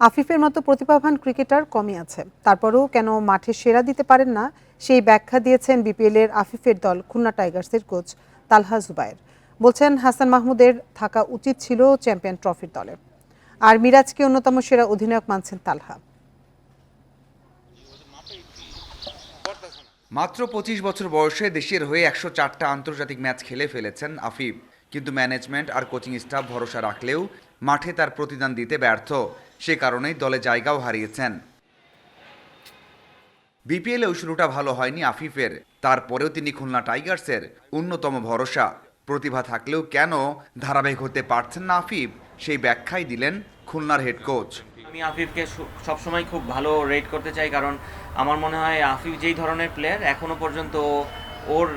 আফিফের মতো প্রতিভাবান ক্রিকেটার কমই আছে। তারপরেও কেন মাঠে সেরা দিতে পারেন না, সেই ব্যাখ্যা দিয়েছেন বিপিএল এর আফিফের দল খুলনা টাইগার্সের কোচ তালহা জুবায়ের। বলছেন, হাসান মাহমুদের থাকা উচিত ছিল চ্যাম্পিয়ন ট্রফির দলে। আর মিরাজকে অন্যতম সেরা অধিনায়ক মানছেন তালহা। মাত্র পঁচিশ বছর বয়সে দেশের হয়ে একশো চারটা আন্তর্জাতিক ম্যাচ খেলে ফেলেছেন আফিফ। কিন্তু ম্যানেজমেন্ট আর কোচিং স্টাফ ভরসা রাখলেও মাঠে তার প্রতিদান দিতে ব্যর্থ। সে কারণেই দলে জায়গাও হারিয়েছেন। বিপিএলেও শুরুটা ভালো হয়নি আফিফের। তারপরেও তিনি খুলনা টাইগার্সের অন্যতম ভরসা। প্রতিভা থাকলেও কেন ধারাবাহিক হতে পারছেন না আফিফ, সেই ব্যাখ্যাই দিলেন খুলনার হেড কোচ আমি আফিফকে সবসময় খুব ভালো রেট করতে চাই কারণ আমার মনে হয় আফিফ যেই ধরনের প্লেয়ার এখনও পর্যন্ত ওর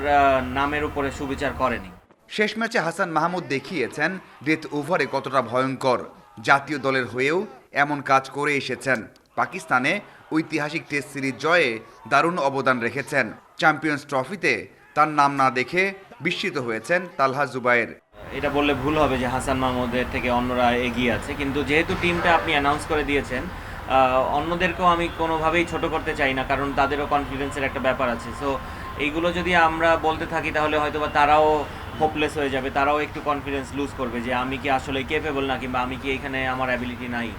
নামের উপরে সুবিচার করেনি। শেষ ম্যাচে হাসান মাহমুদ দেখিয়েছেন ডেথ ওভারে কতটা ভয়ঙ্কর। জাতীয় দলের হয়েও এমন কাজ করে এসেছেন। পাকিস্তানে ঐতিহাসিক টেস্ট সিরিজ জয়ে দারুণ অবদান রেখেছেন। চ্যাম্পিয়ন্স ট্রফিতে তার নাম না দেখে বিস্মিত হয়েছেন তালহা জুবায়ের। এটা বললে ভুল হবে যে হাসান মাহমুদের থেকে অন্যরা এগিয়ে আছে, কিন্তু যেহেতু টিমটা আপনি অ্যানাউন্স করে দিয়েছেন অন্যদেরকেও আমি কোনোভাবেই ছোট করতে চাই না, কারণ তাদেরও কনফিডেন্সের একটা ব্যাপার আছে। সো এইগুলো যদি আমরা বলতে থাকি, তাহলে হয়তো বা তারাও হোপলেস হয়ে যাবে তারাও একটু কনফিডেন্স লুজ করবে যে আমি কি আসলে কেপেবল না কিংবা আমি কি এখানে আমার অ্যাবিলিটি নাই।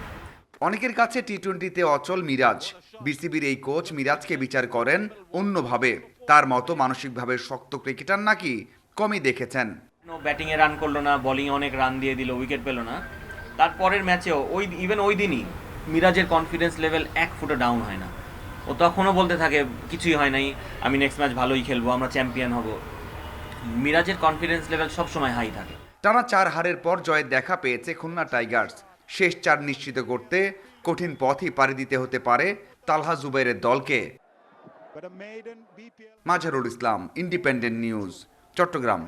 অনেকের কাছে টি টোয়েন্টিতে অচল মিরাজ। বিসিবির এই কোচ মিরাজকে বিচার করেন অন্যভাবে। তার মতো মানসিকভাবে শক্ত ক্রিকেটার নাকি কমই দেখেছেন। ব্যাটিংয়ে রান করল না বোলিংয়ে অনেক রান দিয়ে দিল উইকেট পেল না। তারপরের ম্যাচেও ওই ইভেন ওই দিনই মিরাজের কনফিডেন্স লেভেল এক ফুটও ডাউন হয় না। ও তখনও বলতে থাকে কিছুই হয় নাই আমি নেক্সট ম্যাচ ভালোই খেলব আমরা চ্যাম্পিয়ন হব। মিরাজের কনফিডেন্স লেভেল সবসময় হাই থাকে। টানা চার হারের পর জয়ের দেখা পেয়েছে খুলনা টাইগার্স। শেষ চার নিশ্চিত করতে কঠিন পথই পাড়ি দিতে হতে পারে তালহা জুবাইরের দলকে। Mazharul Islam independent news Chittagong.